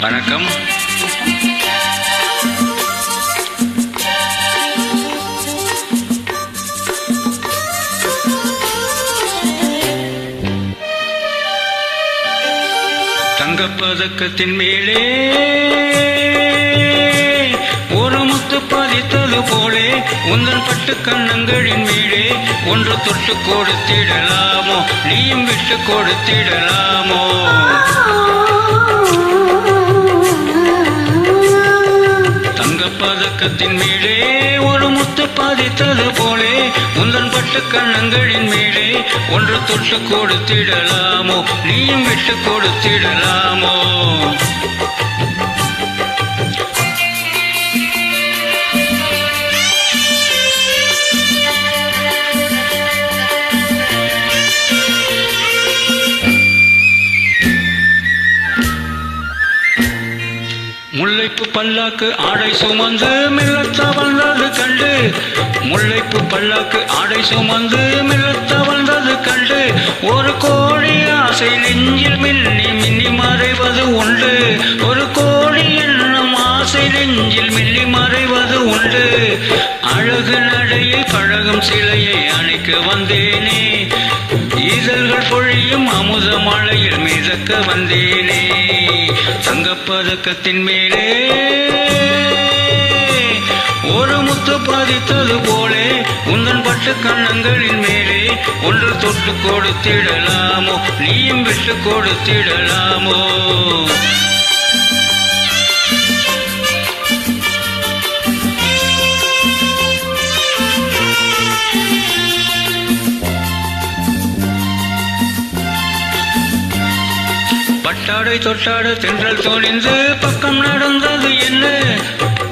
வணக்கம். தங்கப்பதக்கத்தின் மேலே ஒரு முத்து பதித்தது போலே உந்தன் பட்டு கண்ணங்களின் மேலே ஒன்று தொட்டு கொடுத்திடலாமோ நீயும் விட்டு கொடுத்திடலாமோ? தங்கப்பதக்கத்தின் மேலே ஒரு முத்து பாதித்தது போலே. உந்தன் பட்டு கண்ணங்களின் மேலே ஒன்று தொட்டு கொடுத்திடலாமோ? நீயும் விட்டு கொடுத்திடலாமோ? முல்லைப்பு பல்லாக்கு ஆடை சுமந்து மெல்லத்த வந்தது கண்டு. முல்லைப்பு பல்லாக்கு ஆடை சுமந்து மெல்லத்த வந்தது கண்டு. ஒரு கோழி ஆசை நெஞ்சில் மின்னி மின்னி மறைவது உண்டு. ஒரு கோழி என்னும் ஆசை நெஞ்சில் மின்னி மறைவது உண்டு. அழகு நடையில் பழகும் சிலையை அணைக்க வந்தேனே. இதழ்கள் பொழியும் அமுத மழை மிதக்க வந்தேனே. தங்கப்பதக்கத்தின் மேலே ஒரு முத்து பாதித்தது போலே உந்தன் பட்டு கண்ணங்களின் மேலே ஒன்று தொட்டு கொடுத்திடலாமோ நீயும் விட்டு கொடுத்திடலாமோ. பட்டாடை தொட்டாடு தென்றல் தோணிந்து பக்கம் நடந்தது என்ன?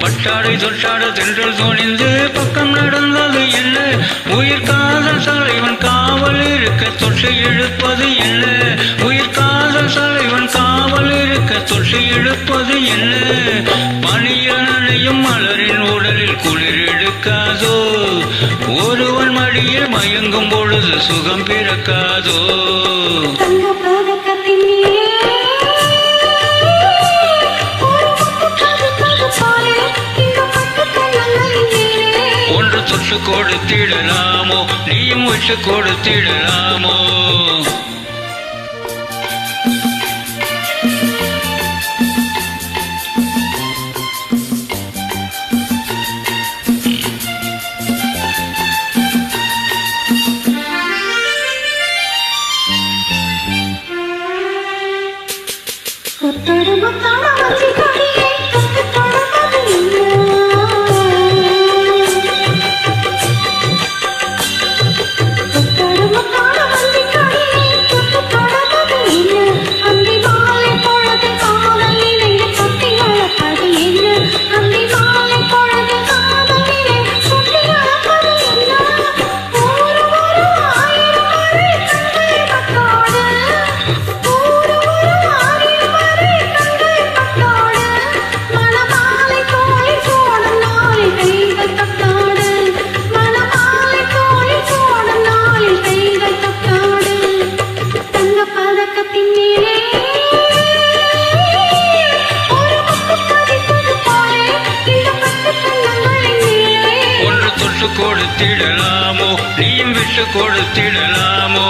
பட்டாடை தொட்டாடு தென்றல் தோணிந்து பக்கம் நடந்தது என்ன? உயிர் காதல் தலைவன் காவல் இருக்க தொற்று இழுப்பது என்ன? உயிர் காதல் தலைவன் காவல் இருக்க தொற்று இழுப்பது என்ன? பணியில் நனையும் மலரின் உடலில் குளிர் எடுக்காதோ ஒருவன் மடியில் மயங்கும் பொழுது சுகம் பிறக்காதோ? ஒன்று தொட்டு கொடுத்திடலாமோ நீயும் விட்டு கொடுத்திடலாமோ கொத்தடு முத்தான வஞ்சி கொடியை கொடுத்திடலாமோ? நீயும் விட்டு கொடுத்திடலாமோ?